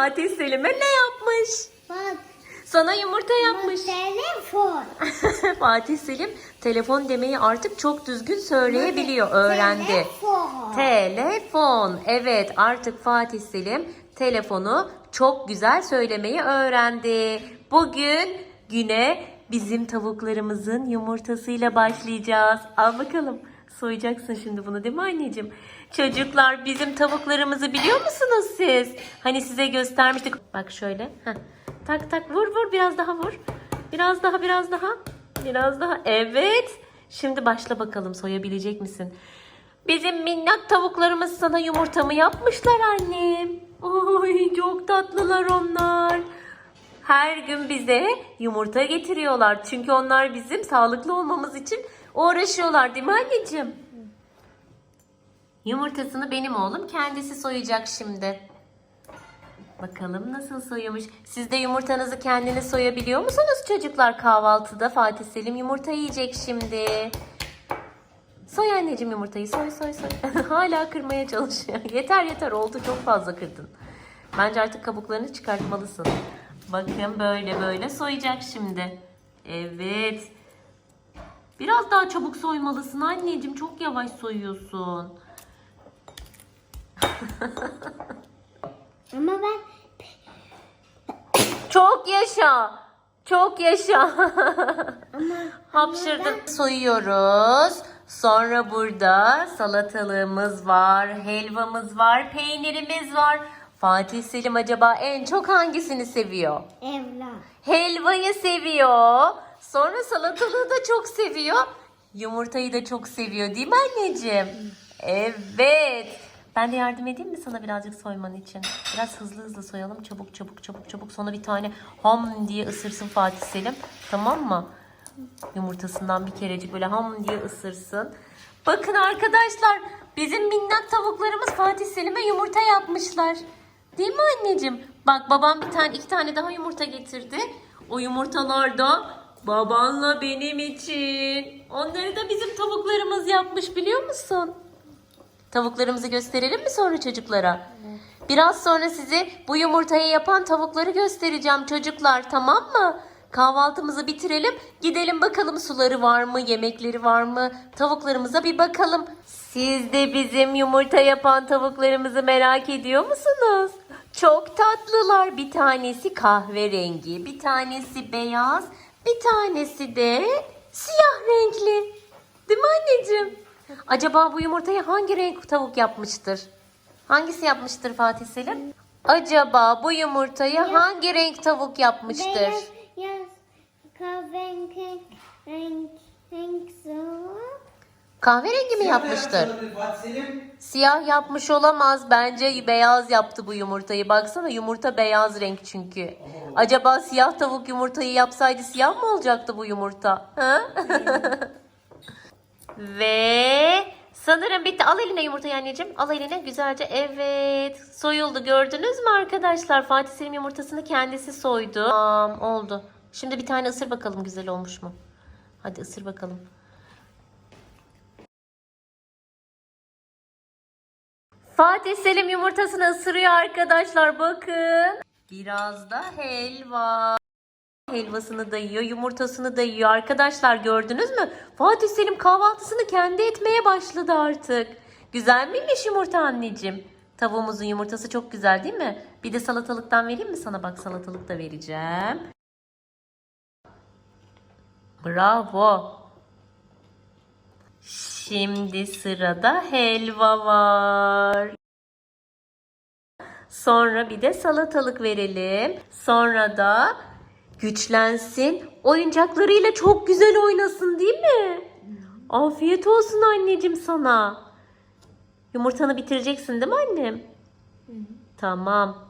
Fatih Selim'e ne yapmış? Bak. Sana yumurta yapmış. Telefon. Fatih Selim telefon demeyi artık çok düzgün söyleyebiliyor, öğrendi. Telefon. Telefon. Evet artık Fatih Selim telefonu çok güzel söylemeyi öğrendi. Bugün güne bizim tavuklarımızın yumurtasıyla başlayacağız. Al bakalım. Soyacaksın şimdi bunu değil mi anneciğim? Çocuklar bizim tavuklarımızı biliyor musunuz siz? Hani size göstermiştik. Bak şöyle. Heh. Tak tak vur vur biraz daha vur. Biraz daha biraz daha. Biraz daha. Evet. Şimdi başla bakalım soyabilecek misin? Bizim minnak tavuklarımız sana yumurtamı yapmışlar annem. Oy çok tatlılar onlar. Her gün bize yumurta getiriyorlar. Çünkü onlar bizim sağlıklı olmamız için uğraşıyorlar değil mi anneciğim? Yumurtasını benim oğlum kendisi soyacak şimdi. Bakalım nasıl soyuyormuş. Siz de yumurtanızı kendiniz soyabiliyor musunuz çocuklar kahvaltıda? Fatih Selim yumurta yiyecek şimdi. Soy anneciğim yumurtayı soy soy soy. Hala kırmaya çalışıyor. yeter yeter oldu çok fazla kırdın. Bence artık kabuklarını çıkartmalısın. Bakın böyle böyle soyacak şimdi. Evet. Biraz daha çabuk soymalısın anneciğim. Çok yavaş soyuyorsun. Ama ben Çok yaşa. Çok yaşa. ama Hapşırdın. Soyuyoruz. Sonra burada salatalığımız var, helvamız var, peynirimiz var. Fatih Selim acaba en çok hangisini seviyor? evlat. Helvayı seviyor. Sonra salatalığı da çok seviyor. Yumurtayı da çok seviyor değil mi anneciğim? Evet. Ben de yardım edeyim mi sana birazcık soyman için? Biraz hızlı hızlı soyalım. Çabuk çabuk çabuk çabuk. Sonra bir tane ham diye ısırsın Fatih Selim. Tamam mı? Yumurtasından bir kerecik böyle ham diye ısırsın. Bakın arkadaşlar bizim minnak tavuklarımız Fatih Selim'e yumurta yapmışlar. Değil mi anneciğim? Bak babam bir tane iki tane daha yumurta getirdi. O yumurtalar da babanla benim için. Onları da bizim tavuklarımız yapmış biliyor musun? Tavuklarımızı gösterelim mi sonra çocuklara? Biraz sonra size bu yumurtayı yapan tavukları göstereceğim çocuklar tamam mı? Kahvaltımızı bitirelim. Gidelim bakalım suları var mı, yemekleri var mı? Tavuklarımıza bir bakalım. Siz de bizim yumurta yapan tavuklarımızı merak ediyor musunuz? Çok tatlılar. Bir tanesi kahverengi, bir tanesi beyaz, bir tanesi de siyah renkli. Değil mi anneciğim? Acaba bu yumurtayı hangi renk tavuk yapmıştır? Hangisi yapmıştır Fatih Selim? Acaba bu yumurtayı hangi renk tavuk yapmıştır? Beyaz, yaz, kahverengi, renk, renk soğuk. Kahverengi mi yapmıştır? Siyah yapmış olamaz. Bence beyaz yaptı bu yumurtayı. Baksana yumurta beyaz renk çünkü. Acaba siyah tavuk yumurtayı yapsaydı siyah mı olacaktı bu yumurta? Ha? Ve sanırım bitti. Al eline yumurtayı anneciğim. Al eline güzelce. Evet. Soyuldu. Gördünüz mü arkadaşlar? Fatih Selim yumurtasını kendisi soydu. Tamam oldu. Şimdi bir tane ısır bakalım güzel olmuş mu? Hadi ısır bakalım. Fatih Selim yumurtasını ısırıyor arkadaşlar bakın. Biraz da helva. Helvasını da yiyor, yumurtasını da yiyor. Arkadaşlar gördünüz mü? Fatih Selim kahvaltısını kendi etmeye başladı artık. Güzel miymiş yumurta anneciğim? Tavuğumuzun yumurtası çok güzel değil mi? Bir de salatalıktan vereyim mi sana? Bak salatalık da vereceğim. Bravo. Şimdi sırada helva var. Sonra bir de salatalık verelim. Sonra da güçlensin. Oyuncaklarıyla çok güzel oynasın değil mi? Afiyet olsun anneciğim sana. Yumurtanı bitireceksin değil mi annem? Tamam.